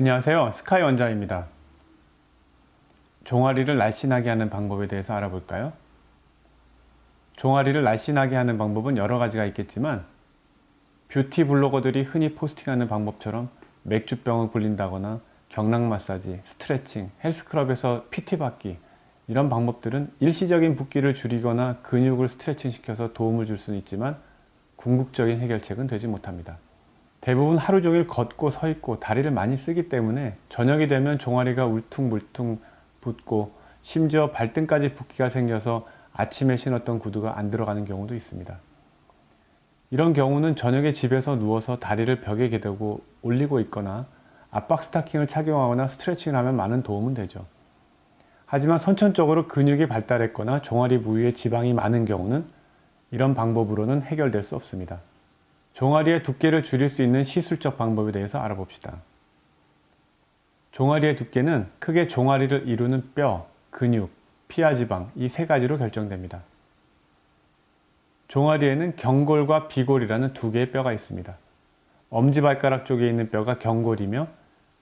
안녕하세요. 스카이 원장입니다. 종아리를 날씬하게 하는 방법에 대해서 알아볼까요? 종아리를 날씬하게 하는 방법은 여러 가지가 있겠지만 뷰티 블로거들이 흔히 포스팅하는 방법처럼 맥주병을 굴린다거나 경락 마사지, 스트레칭, 헬스클럽에서 PT 받기 이런 방법들은 일시적인 붓기를 줄이거나 근육을 스트레칭 시켜서 도움을 줄 수는 있지만 궁극적인 해결책은 되지 못합니다. 대부분 하루 종일 걷고 서 있고 다리를 많이 쓰기 때문에 저녁이 되면 종아리가 울퉁불퉁 붓고 심지어 발등까지 붓기가 생겨서 아침에 신었던 구두가 안 들어가는 경우도 있습니다. 이런 경우는 저녁에 집에서 누워서 다리를 벽에 기대고 올리고 있거나 압박 스타킹을 착용하거나 스트레칭을 하면 많은 도움은 되죠. 하지만 선천적으로 근육이 발달했거나 종아리 부위에 지방이 많은 경우는 이런 방법으로는 해결될 수 없습니다. 종아리의 두께를 줄일 수 있는 시술적 방법에 대해서 알아봅시다. 종아리의 두께는 크게 종아리를 이루는 뼈, 근육, 피하지방 이 세 가지로 결정됩니다. 종아리에는 경골과 비골이라는 두 개의 뼈가 있습니다. 엄지발가락 쪽에 있는 뼈가 경골이며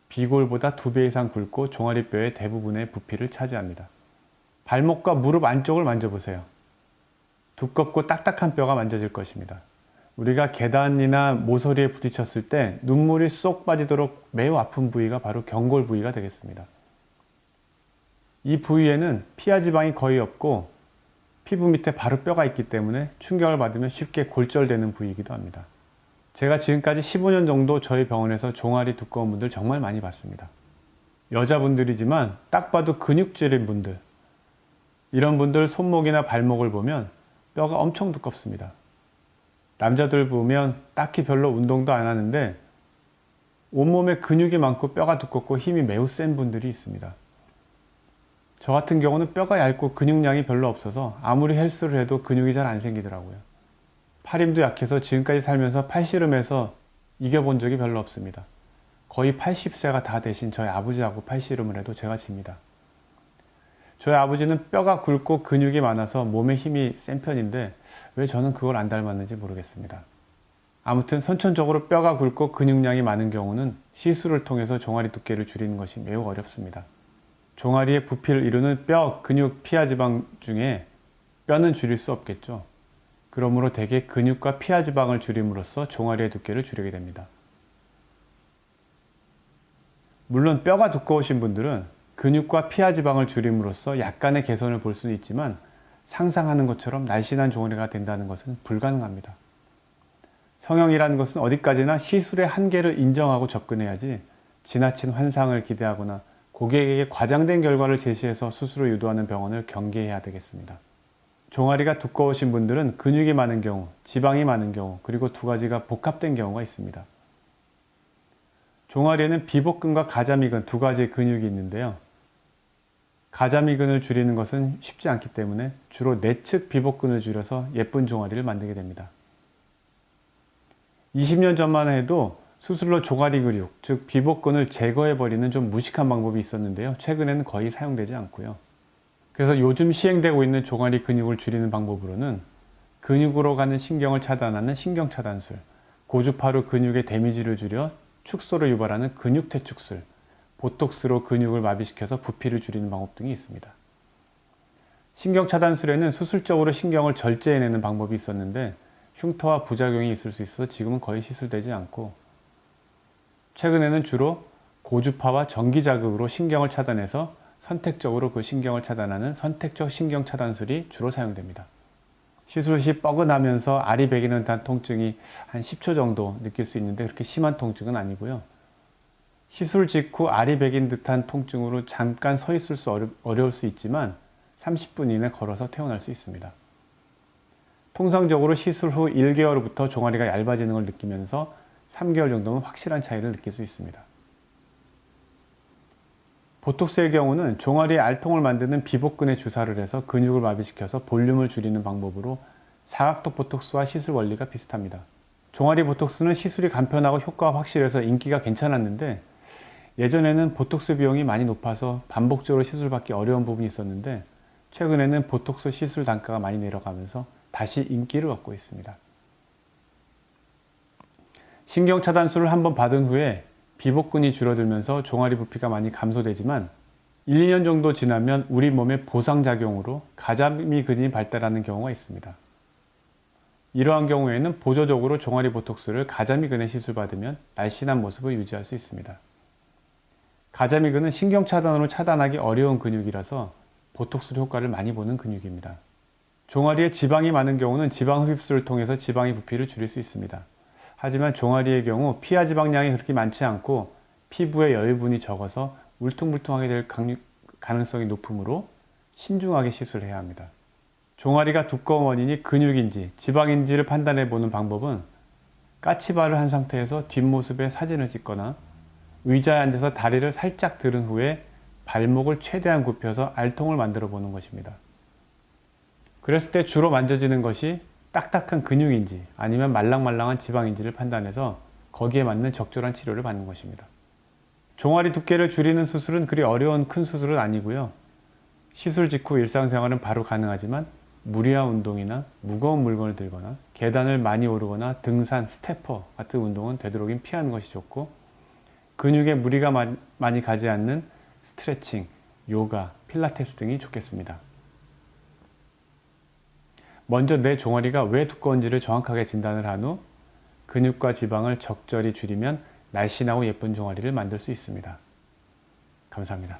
비골보다 두배 이상 굵고 종아리뼈의 대부분의 부피를 차지합니다. 발목과 무릎 안쪽을 만져보세요. 두껍고 딱딱한 뼈가 만져질 것입니다. 우리가 계단이나 모서리에 부딪혔을 때 눈물이 쏙 빠지도록 매우 아픈 부위가 바로 경골 부위가 되겠습니다. 이 부위에는 피하 지방이 거의 없고 피부 밑에 바로 뼈가 있기 때문에 충격을 받으면 쉽게 골절되는 부위이기도 합니다. 제가 지금까지 15년 정도 저희 병원에서 종아리 두꺼운 분들 정말 많이 봤습니다. 여자분들이지만 딱 봐도 근육질인 분들, 이런 분들 손목이나 발목을 보면 뼈가 엄청 두껍습니다. 남자들 보면 딱히 별로 운동도 안 하는데 온몸에 근육이 많고 뼈가 두껍고 힘이 매우 센 분들이 있습니다. 저 같은 경우는 뼈가 얇고 근육량이 별로 없어서 아무리 헬스를 해도 근육이 잘 안 생기더라고요. 팔힘도 약해서 지금까지 살면서 팔씨름해서 이겨본 적이 별로 없습니다. 거의 80세가 다 되신 저희 아버지하고 팔씨름을 해도 제가 집니다. 저희 아버지는 뼈가 굵고 근육이 많아서 몸에 힘이 센 편인데 왜 저는 그걸 안 닮았는지 모르겠습니다. 아무튼 선천적으로 뼈가 굵고 근육량이 많은 경우는 시술을 통해서 종아리 두께를 줄이는 것이 매우 어렵습니다. 종아리의 부피를 이루는 뼈, 근육, 피하 지방 중에 뼈는 줄일 수 없겠죠. 그러므로 대개 근육과 피하 지방을 줄임으로써 종아리의 두께를 줄이게 됩니다. 물론 뼈가 두꺼우신 분들은 근육과 피하 지방을 줄임으로써 약간의 개선을 볼 수는 있지만 상상하는 것처럼 날씬한 종아리가 된다는 것은 불가능합니다. 성형이라는 것은 어디까지나 시술의 한계를 인정하고 접근해야지 지나친 환상을 기대하거나 고객에게 과장된 결과를 제시해서 수술을 유도하는 병원을 경계해야 되겠습니다. 종아리가 두꺼우신 분들은 근육이 많은 경우, 지방이 많은 경우, 그리고 두 가지가 복합된 경우가 있습니다. 종아리에는 비복근과 가자미근 두 가지의 근육이 있는데요. 가자미근을 줄이는 것은 쉽지 않기 때문에 주로 내측 비복근을 줄여서 예쁜 종아리를 만들게 됩니다. 20년 전만 해도 수술로 종아리 근육, 즉 비복근을 제거해버리는 좀 무식한 방법이 있었는데요. 최근에는 거의 사용되지 않고요. 그래서 요즘 시행되고 있는 종아리 근육을 줄이는 방법으로는 근육으로 가는 신경을 차단하는 신경 차단술, 고주파로 근육의 데미지를 줄여 축소를 유발하는 근육 퇴축술, 보톡스로 근육을 마비시켜서 부피를 줄이는 방법 등이 있습니다. 신경 차단술에는 수술적으로 신경을 절제해내는 방법이 있었는데 흉터와 부작용이 있을 수 있어서 지금은 거의 시술되지 않고 최근에는 주로 고주파와 전기 자극으로 신경을 차단해서 선택적으로 그 신경을 차단하는 선택적 신경 차단술이 주로 사용됩니다. 시술 시 뻐근하면서 아리배기는 듯한 통증이 한 10초 정도 느낄 수 있는데 그렇게 심한 통증은 아니고요. 시술 직후 아리백인 듯한 통증으로 잠깐 서 있을 수 어려, 어려울 수 있지만 30분 이내 걸어서 퇴원할 수 있습니다. 통상적으로 시술 후 1개월부터 종아리가 얇아지는 걸 느끼면서 3개월 정도면 확실한 차이를 느낄 수 있습니다. 보톡스의 경우는 종아리에 알통을 만드는 비복근에 주사를 해서 근육을 마비시켜서 볼륨을 줄이는 방법으로 사각턱 보톡스와 시술 원리가 비슷합니다. 종아리 보톡스는 시술이 간편하고 효과가 확실해서 인기가 괜찮았는데 예전에는 보톡스 비용이 많이 높아서 반복적으로 시술받기 어려운 부분이 있었는데 최근에는 보톡스 시술 단가가 많이 내려가면서 다시 인기를 얻고 있습니다. 신경 차단술을 한번 받은 후에 비복근이 줄어들면서 종아리 부피가 많이 감소되지만 1, 2년 정도 지나면 우리 몸의 보상작용으로 가자미 근이 발달하는 경우가 있습니다. 이러한 경우에는 보조적으로 종아리 보톡스를 가자미근에 시술받으면 날씬한 모습을 유지할 수 있습니다. 가자미근은 신경 차단으로 차단하기 어려운 근육이라서 보톡스 효과를 많이 보는 근육입니다. 종아리에 지방이 많은 경우는 지방 흡입술을 통해서 지방의 부피를 줄일 수 있습니다. 하지만 종아리의 경우 피하 지방량이 그렇게 많지 않고 피부에 여유분이 적어서 울퉁불퉁하게 될 가능성이 높으므로 신중하게 시술해야 합니다. 종아리가 두꺼운 원인이 근육인지 지방인지를 판단해 보는 방법은 까치발을 한 상태에서 뒷모습에 사진을 찍거나 의자에 앉아서 다리를 살짝 들은 후에 발목을 최대한 굽혀서 알통을 만들어 보는 것입니다. 그랬을 때 주로 만져지는 것이 딱딱한 근육인지 아니면 말랑말랑한 지방인지를 판단해서 거기에 맞는 적절한 치료를 받는 것입니다. 종아리 두께를 줄이는 수술은 그리 어려운 큰 수술은 아니고요. 시술 직후 일상생활은 바로 가능하지만 무리한 운동이나 무거운 물건을 들거나 계단을 많이 오르거나 등산, 스태퍼 같은 운동은 되도록이면 피하는 것이 좋고 근육에 무리가 마- 많이 가지 않는 스트레칭, 요가, 필라테스 등이 좋겠습니다. 먼저 내 종아리가 왜 두꺼운지를 정확하게 진단을 한 후 근육과 지방을 적절히 줄이면 날씬하고 예쁜 종아리를 만들 수 있습니다. 감사합니다.